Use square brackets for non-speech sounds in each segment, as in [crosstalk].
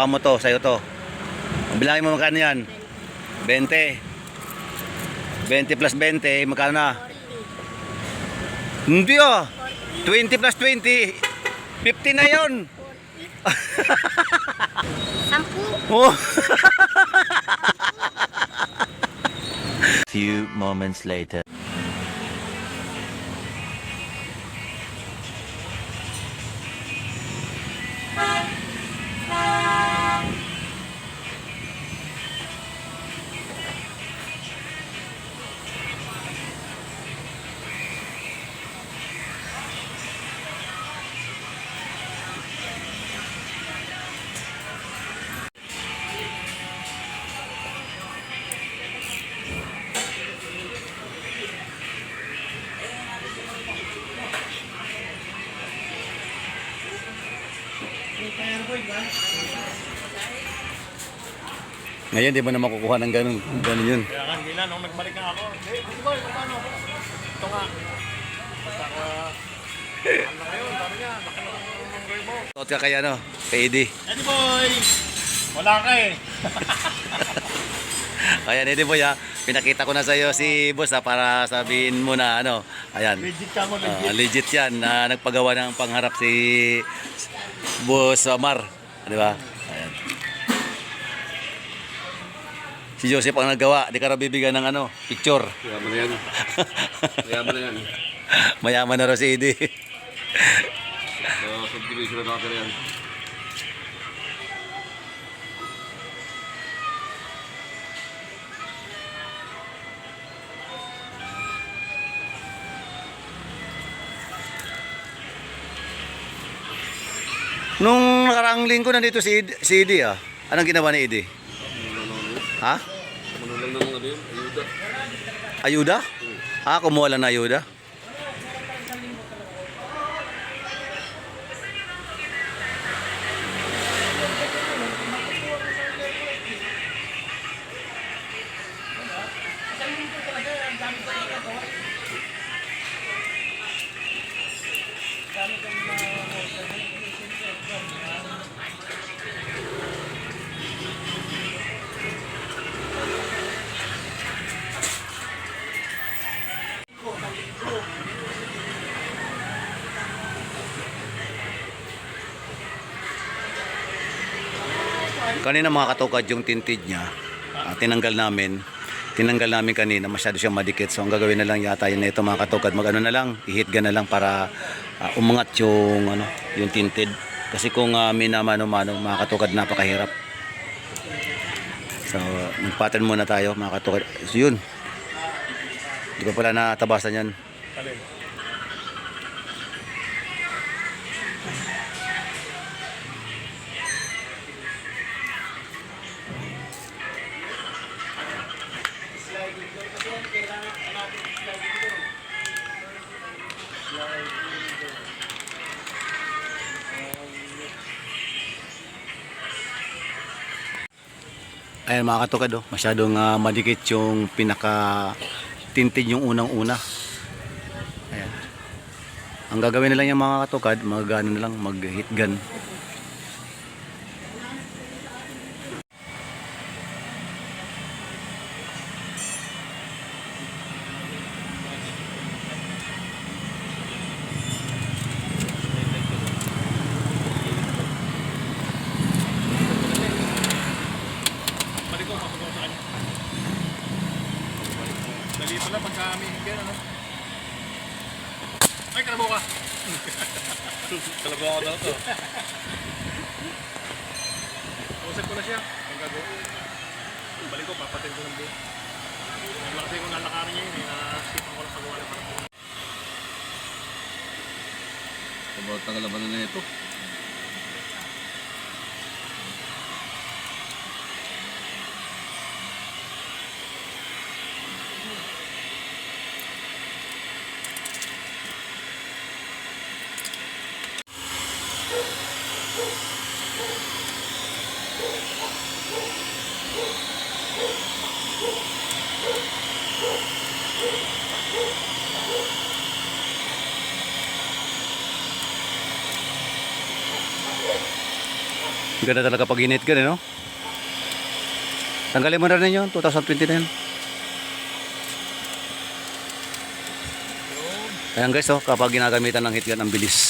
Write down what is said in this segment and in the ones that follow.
Hawakan mo to, sa'yo to. Bilangin mo magkano yan? 20. 20 plus 20, magkano na? Hindi ah. 20 plus 20, 50 na yon. Sampu. Oh. [laughs] Few moments later. Ngayon, di ba na makukuha ng ganun, ganun yun? Kaya nga, na, nung nagbalik na ako, eh, hindi ba, paano? Ito nga. Basta ako, ano na ngayon, sabi niya, laki na number mo. Tot ka kaya no, kay Eddie. [laughs] Eddie boy! Wala ka eh. Ayan, Eddie boy ha. Pinakita ko na sa iyo si boss ha, para sabihin mo na ano. Ayan. Legit ka mo, Ah, legit. legit yan na nagpagawa ng pangharap si Boss Mar. Di ba? Si Joseph ang nagawa. Di ka bibigyan ng ano, picture. Mayaman na yan. Mayaman na yan. [laughs] Mayaman na raw si Eddie. So, subdivision na natin yan. Nung nakaraang linggo nandito si, Ed- si Eddie ah. Anong ginawa ni Eddie? Ha? Ano lang ng ano yun? Ayuda. Ayuda? Ah, kumuha lang na ayuda? Kanina mga katukad yung tintid niya. ah, tinanggal namin. Tinanggal namin kanina. Masyado siyang madikit. So ang gagawin na lang yata yun ito mga katukad. Mag ano na lang. I-hit na lang para ah, umangat yung, ano, yung tinted. Kasi kung uh, minamano-mano mga katukad napakahirap. So nag-pattern muna tayo mga katukad. So yun. Hindi ko pala natabasan yan. Alin? Ayan mga katukad oh, masyadong ah, madikit yung pinaka tinted yung unang-una. Ayan. Ang gagawin na lang yung mga katukad, mag lang, mag hit gun. Balik ko, mapagawa sa kanya. Dali pala pagka may higyan, ano? Ay, kalabaw ka! kalabaw ako daw to. Usap ko na siya. Ang gagawin. Balik ko, papatin ko ng buo. Wala kasi kung nalakarin niya yun, eh, nasipan ko lang pagawa ng parang. About ang kalabanan na ito. Ganda talaga pag init ka no? Tanggalin mo na rin yun, 2020 na yun. Ayan guys, oh, kapag ginagamitan ng heat gun, ang bilis.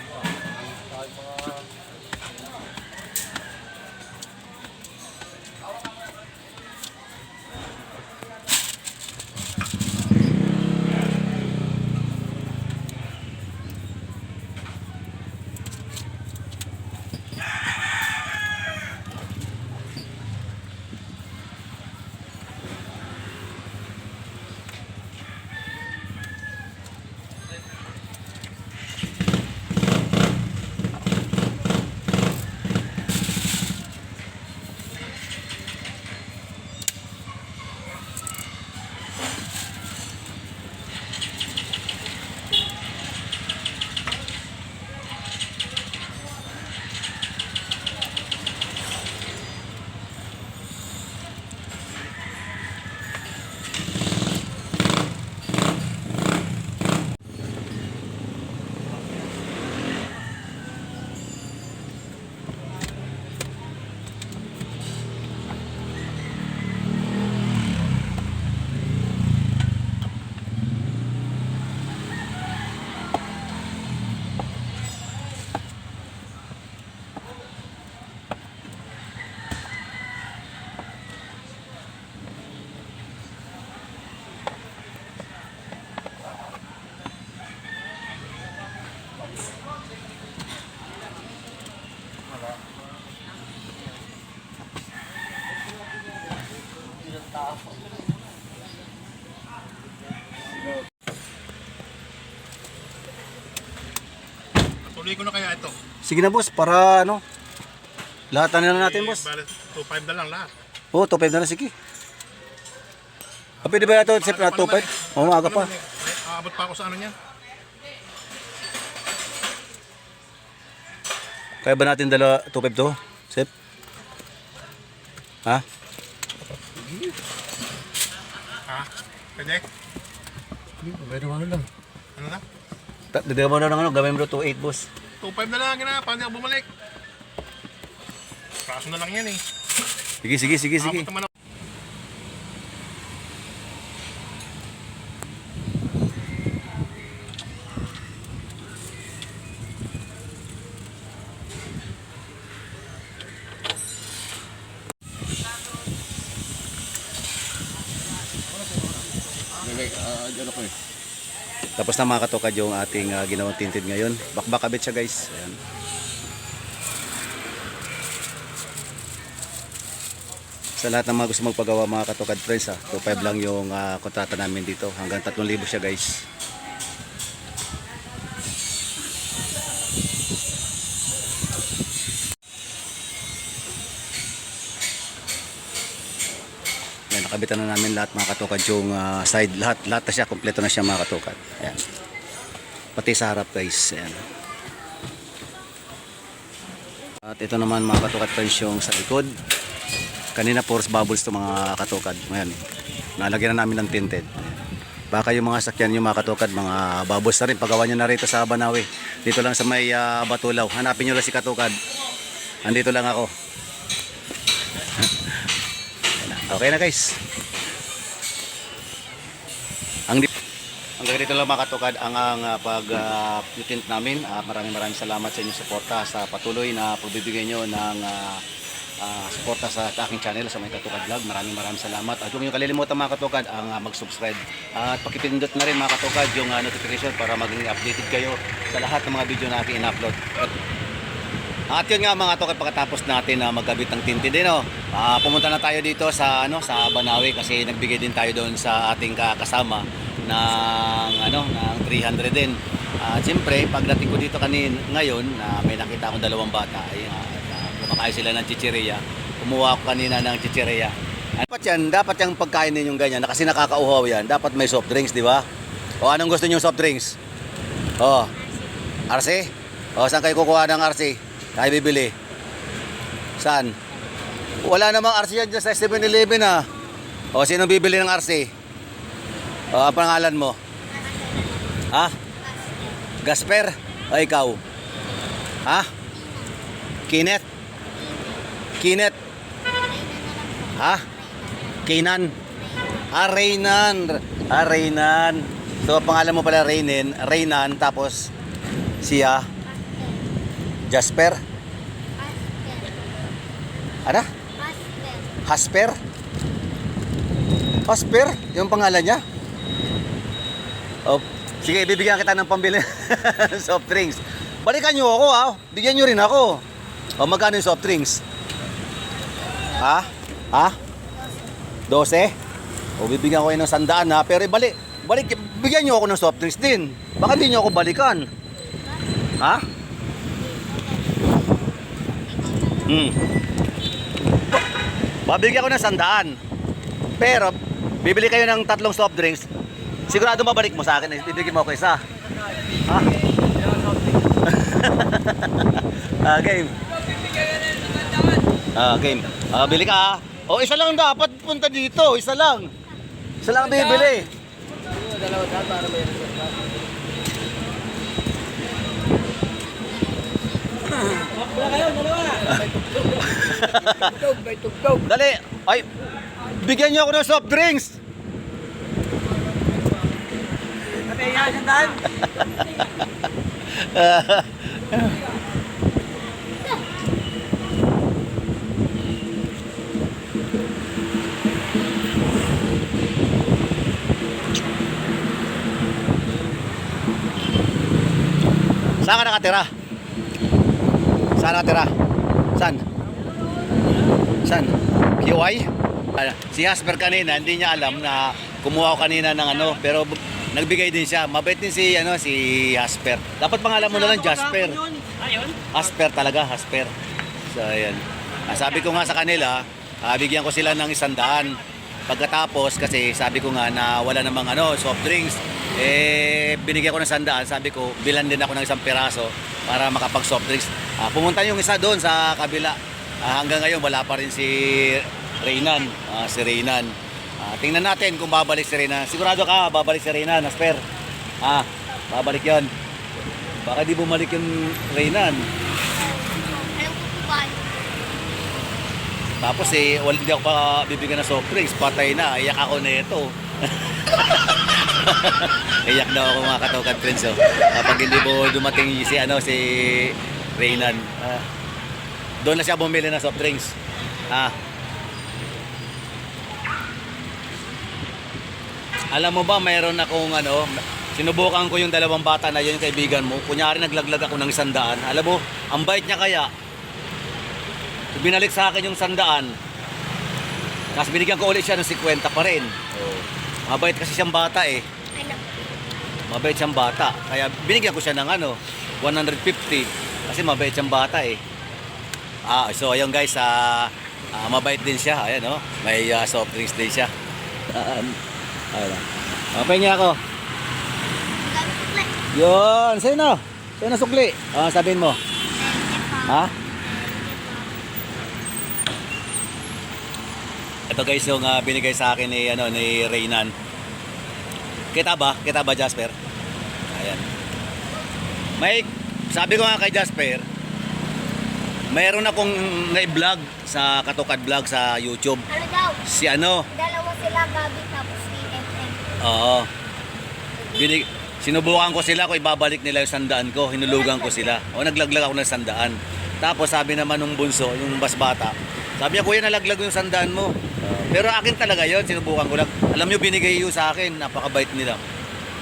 Oh, Tuloy ko na kaya ito. Sige na boss, para ano, lahat na lang natin Eh, boss. bale, 2.5 na lang lahat. Oo, oh, 2.5 na lang, sige. Ah, pwede ba ito, na 2.5? Oo, maaga pa. Ano eh, Aabot pa ako sa ano niyan. Kaya ba natin dala 2.5 to, sip? Ha? Ha? Pwede? Pwede mo lang. Ano na? Dagdagan mo na ng ano, gawin mo 2.8 boss. 2.5 na lang na. Paano ako bumalik? Kaso na lang yan eh. Sige, sige, sige, sige. Aabot naman ako. May, ah, ano ko eh. Tapos na mga katukad yung ating ah, ginawang tinted ngayon. Bakbak kabit siya guys. Ayan. Sa lahat ng mga gusto magpagawa mga katukad friends ha, 2.5 lang yung ah, kontrata namin dito. Hanggang 3,000 siya guys. Nakabitan na namin lahat mga katukad yung ah, side lahat lahat na siya kompleto na siya mga katukad. Ayan. Pati sa harap guys. Ayan. At ito naman mga katukad friends yung sa likod. Kanina force bubbles to mga katukad. Ngayon, nalagyan na namin ng tinted. Baka yung mga sakyan yung mga katukad, mga bubbles na rin. Pagawa nyo na rito sa Banawi. Dito lang sa may ah, Batulaw. Hanapin nyo lang si katukad. Andito lang ako. Okay na guys. Ang Hanggang dito lang mga katukad ang, ang uh, pag uh, tint namin. Ah, maraming maraming salamat sa inyong suporta sa patuloy na pagbibigay nyo ng ah, ah, suporta sa aking channel sa May Katukad Vlog. Maraming maraming salamat. At huwag nyo kalilimutan mga katukad ang ah, mag-subscribe. At pakipindot na rin mga katukad yung ah, notification para maging updated kayo sa lahat ng mga video na aking in-upload. At yun nga mga to pagkatapos natin na magkabit ng tintin din oh. Ah, pumunta na tayo dito sa ano sa Banawi kasi nagbigay din tayo doon sa ating kakasama ng ano ng 300 din. At siyempre pagdating ko dito kanin ngayon na may nakita akong dalawang bata ay uh, kumakain sila ng chichiria. Kumuha ako kanina ng chichiria. Dapat yan, dapat yung pagkain ninyong ganyan kasi nakakauhaw yan. Dapat may soft drinks, di ba? O anong gusto niyo soft drinks? Oh. RC? O saan kayo kukuha ng RC? Tayo bibili. Saan? Wala namang RC yan dyan sa 7-Eleven ha. O sino bibili ng RC? O ang pangalan mo? Ha? Gasper? O ikaw? Ha? Kinet? Kinet? Ha? Kinan? Ah, Reynan. Ah, Reynan. So, ang pangalan mo pala Reynen. Reynan, tapos siya, Jasper. Ano? Hasper? Hasper? Yung pangalan niya? Oh, sige, bibigyan kita ng pambili [laughs] soft drinks. Balikan niyo ako ha. Bigyan niyo rin ako. O magkano yung soft drinks? Ha? Ha? 12? O bibigyan ko kayo ng sandaan ha. Pero balik, balik, bigyan niyo ako ng soft drinks din. Baka hindi niyo ako balikan. Ha? Hmm. Babigyan ko ng sandaan. Pero, bibili kayo ng tatlong soft drinks. Sigurado mabalik mo sa akin. Bibigyan mo ako isa. Ha? ah, game. Ah, game. Ah, bili ka. ah. Oh, isa lang dapat punta dito. Isa lang. Isa lang bibili. Dali. Ay, bigyan niyo ako ng soft drinks. Saan ka nakatira? Saan nakatira? Saan? Saan? QI? Ah, Si Jasper kanina, hindi niya alam na kumuha ko kanina ng ano, pero Nagbigay din siya. Mabait din si ano si Jasper. Dapat pangalan mo na lang Jasper. Ayun. Jasper talaga, Jasper. So ayan. Ah, sabi ko nga sa kanila, ah, bigyan ko sila ng isandaan. Pagkatapos kasi sabi ko nga na wala namang ano, soft drinks. Eh binigyan ko ng sandaan, sabi ko bilan din ako ng isang piraso para makapag soft drinks. Ah, pumunta yung isa doon sa kabila. Ah, hanggang ngayon wala pa rin si Reynan, ah, si Reynan. Ah, tingnan natin kung babalik si Reynan. Sigurado ka babalik si Reynan, Asper. Ah, babalik 'yon. Baka di bumalik yung Reynan. Tapos eh, wala hindi ako pa bibigyan ng soft drinks. Patay na. Iyak ako na ito. [laughs] Iyak daw ako mga katokan friends. Oh. Kapag hindi mo dumating si, ano, si Reynan. Ah, doon na siya bumili ng soft drinks. Ah. Alam mo ba, mayroon akong ano, sinubukan ko yung dalawang bata na yun, yung kaibigan mo. Kunyari naglaglag ako ng isandaan. Alam mo, ang bait niya kaya, binalik sa akin yung sandaan. Tapos binigyan ko ulit siya ng 50 pa rin. Oh. Mabait kasi siyang bata eh. Mabait siyang bata. Kaya binigyan ko siya ng ano, 150. Kasi mabait siyang bata eh. Ah, so ayun guys, ah, ah, mabait din siya. Ayan oh, may ah, soft drinks din siya. Ayan. Ayan. Okay niya ako. Ang dami ko pala. Yun. Sa'yo na sukli. Ah, sabihin mo. Ha? Ito guys yung ah, binigay sa akin ni ano ni Reynan. Kita ba? Kita ba Jasper? Ayan. May sabi ko nga kay Jasper, mayroon akong na-vlog sa Katukad Vlog sa YouTube. Ano daw? Si ano, Dalawa sila, Gabi, tapos si FM. Oo. Binig, sinubukan ko sila kung ibabalik nila yung sandaan ko. Hinulugan ko sila. O naglaglag ako ng sandaan. Tapos sabi naman nung bunso, yung basbata, sabi niya, kuya nalaglag yung sandaan mo. Pero akin talaga yon sinubukan ko lang. Alam niyo, binigay yun sa akin. Napakabait nila.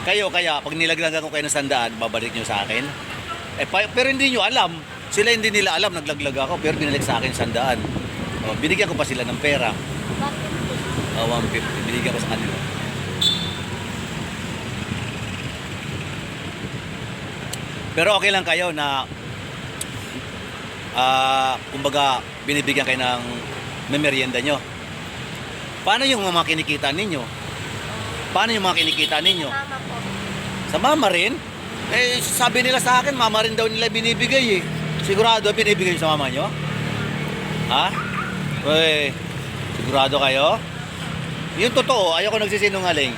Kayo, kaya, pag nilaglagan ko kayo ng sandaan, babalik niyo sa akin. Eh, pa- pero hindi niyo alam. Sila hindi nila alam, naglaglag ako, pero binalik sa akin sandaan. O, binigyan ko pa sila ng pera. Bakit? O, 150. Binigyan ko sa kanila. Pero okay lang kayo na ah kumbaga binibigyan kayo ng memerienda nyo. Paano yung mga kinikita ninyo? Paano yung mga kinikita ninyo? Mama po. Sa mama rin? Eh, sabi nila sa akin, mama rin daw nila binibigay eh. Sigurado binibigay sa mama nyo? Ha? Uy, sigurado kayo? Yung totoo, ayoko nagsisinungaling.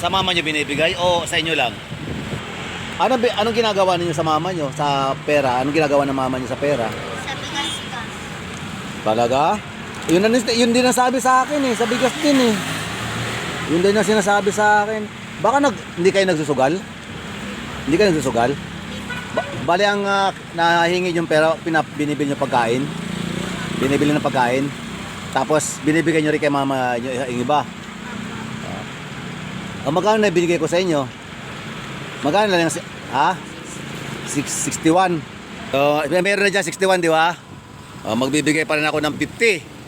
Sa mama nyo binibigay o sa inyo lang? Ano, anong ginagawa ninyo sa mama nyo sa pera? Anong ginagawa ng mama nyo sa pera? Sa bigas ka. Talaga? Yun, yun din ang sabi sa akin eh, sa bigas din eh. Yun din ang sinasabi sa akin. Baka nag, hindi kayo nagsusugal? Hindi kayo nagsusugal? Ba, bali ang ah, nahingi yung pera, pinap, binibili nyo pagkain. Binibili ng pagkain. Tapos binibigay nyo rin kay mama nyo yung iba. Uh, magkano na binigay ko sa inyo? Magkano na lang? Ha? Six- 61. So, meron na dyan 61, di ba? Oh, magbibigay pa rin ako ng 50.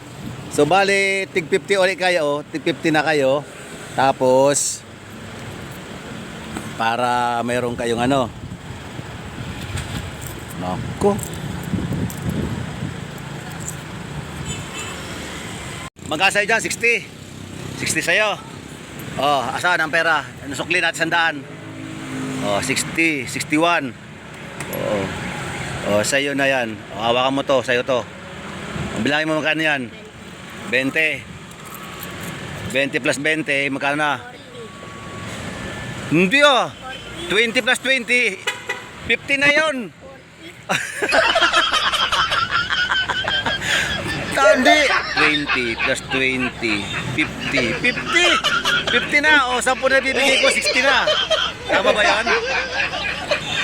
So bali, tig 50 ulit kayo, tig 50 na kayo. Tapos para mayroon kayong ano. Nako. Magkano sa'yo dyan? 60. 60 sa'yo. Oh, asan ang pera? Nasukli natin sandaan. Oh, 60, 61. Oh. Oh, sa'yo na yan. Oh, hawakan mo to, sa'yo to. Ang bilangin mo magkano yan? 20. 20 plus 20, magkano na? Hindi ah. 20 plus 20, 50 na yon. [laughs] Tandi. 20 plus 20, 50. 50! 50 na. O, 10 na bibigay ko, 60 na. Tama ba yan?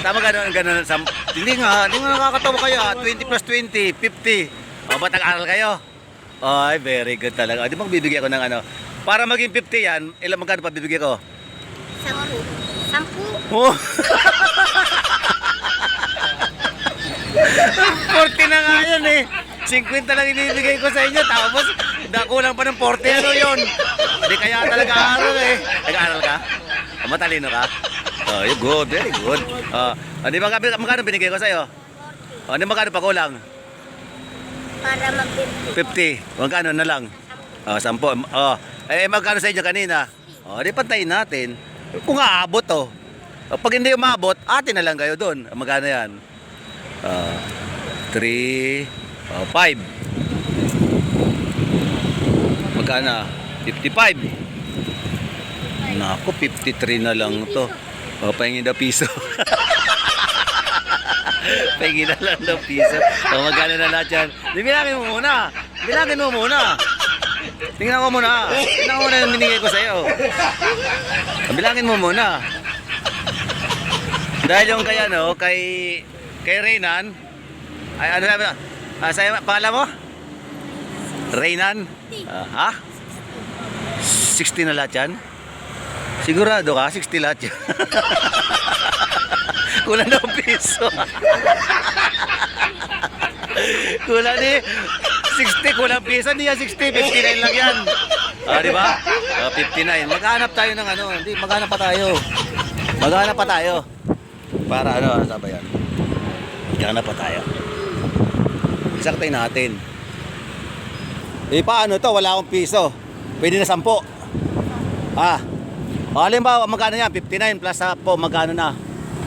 Tama gano'n, gano'n. Sam- hindi nga, hindi nga nakakatawa kayo. ah. 20 plus 20, 50. O, ba't nag-aral kayo? Ay, very good talaga. Di ba bibigyan ko ng ano? Para maging 50 yan, ilang magkano pa bibigyan ko? Oh! [laughs] 40 na nga yan eh. 50 lang ibibigay ko sa inyo. Tapos, nakulang pa ng 40. Ano yun? Di kaya talaga aaral eh. Nag-aaral ka? Oh, matalino ka? Oh, you good. Very good. Oh, di ba magkano binigay ko sa'yo? Oh, di magkano pa kulang? Para mag-50. 50. Magkano na lang? Oh, 10. Oh, eh magkano sa inyo kanina? Oh, di pantayin natin. Kung aabot. Oh, pag hindi umabot, atin na lang kayo doon. Magkano yan? Ah, 3, oh, 5. Magkano? 55. Naku, 53 na lang to. O, pahingin na piso. [laughs] pahingin na lang ng piso. O, magkano na lahat yan? Bilangin mo muna. Bilangin mo muna. Tingnan ko muna. Tingnan ko muna yung binigay ko sa'yo. Bilangin mo muna. Dahil yung kay ano, kay kay Reynan, ay ano sabi? Ah, sa'yo, pangalan mo? Reynan? Ah, ha? 60 na lahat yan? Sigurado ka? 60 lahat yan? [laughs] Kulang na piso. kulang ni 60, kulang piso. Hindi yan 60, 59 lang yan. Ah, di ba? Ah, 59. Maghanap tayo ng ano. Hindi, maghanap pa tayo. Maghanap pa tayo. Para ano, ano sabi yan? Maghanap pa tayo. Isaktay natin. Eh, paano to? Wala akong piso. Pwede na 10. Ah. O, halimbawa, magkano yan? 59 plus 10, magkano na?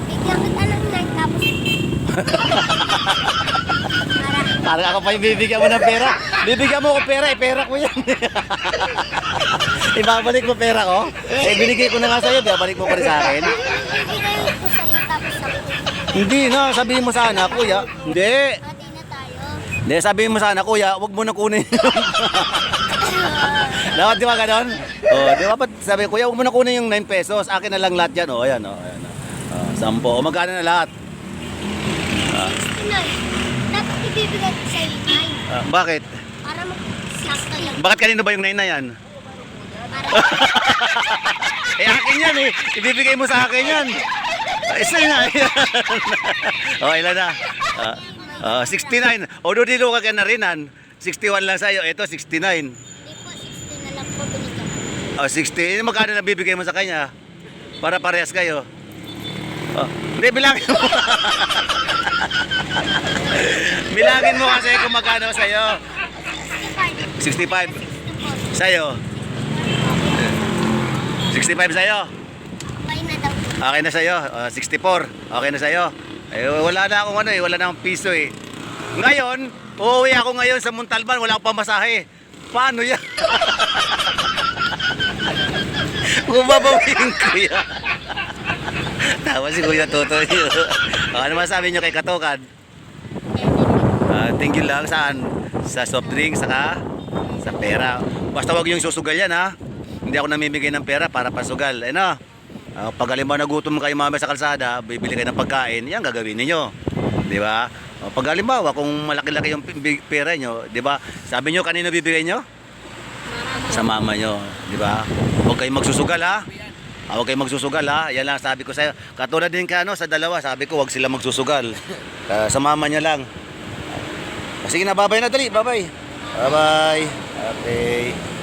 Bigyan kita ng night tapos para Parang ako pa yung bibigyan mo ng pera. Bibigyan mo ko pera, eh, pera ko yan. [laughs] Ibabalik mo pera ko? Eh, binigay ko na nga sa'yo, babalik mo pa rin sa akin. bibigyan ko sa'yo tapos sa Hindi na, sabihin mo sana, kuya. Hindi. Hindi, sabihin mo sana, kuya, wag mo na kunin. Dapat [laughs] di ba ganon? Oh, di ba ba't sabi, kuya, wag mo na kunin yung 9 pesos. Akin na lang lahat yan. Oh, ayan, oh, ayan. Oh, sampo. O, magkano na lahat? Pinoy, dapat ibibigay ko sa'yo nine. Ah, bakit? Para mag-sakto lang. Bakit kanino ba yung 9 na yan? Para [laughs] Eh, akin yan eh. Ibibigay mo sa akin yan. Isa na. oh, ilan na? Ah, ah, 69. O, doon dito ka na rin, han. 61 lang sa'yo. Ito, 69. Hindi po, 60 na lang po binigyan. O, 60. Eh, magkano na bibigay mo sa kanya? Para parehas kayo. Oh, hindi, bilangin mo. [laughs] bilangin mo kasi kung magkano sa'yo. 65. 65. Sa'yo. 65 sa'yo. Okay na sa'yo. Ah, 64. Okay na sa'yo. Eh, wala na akong ano eh. Wala na akong piso eh. Ngayon, uuwi ako ngayon sa Montalban. Wala akong pamasahe. Paano yan? [laughs] Kung babawiin ko yan. Tawa si Kuya Toto yun. Ah, ano masabi nyo kay Katokan? Ah, thank you lang saan? Sa soft drink, saka sa pera. Basta wag yung susugal yan ha. Hindi ako namimigay ng pera para pasugal. Eh Ah, pag halimbawa nagutom kayo mamaya sa kalsada, bibili kayo ng pagkain, yan gagawin niyo. Di ba? O, pag halimbawa, kung malaki-laki yung pera nyo, di ba? Sabi nyo, kanino bibigay nyo? Sa mama nyo, di ba? Huwag kayong magsusugal ha. Ah, Huwag kayong magsusugal ha. Yan lang sabi ko sa'yo. Katulad din ka ano, sa dalawa, sabi ko, huwag sila magsusugal. Ah, sa mama niya lang. Sige na, babay na dali, babay. Bye-bye. Okay.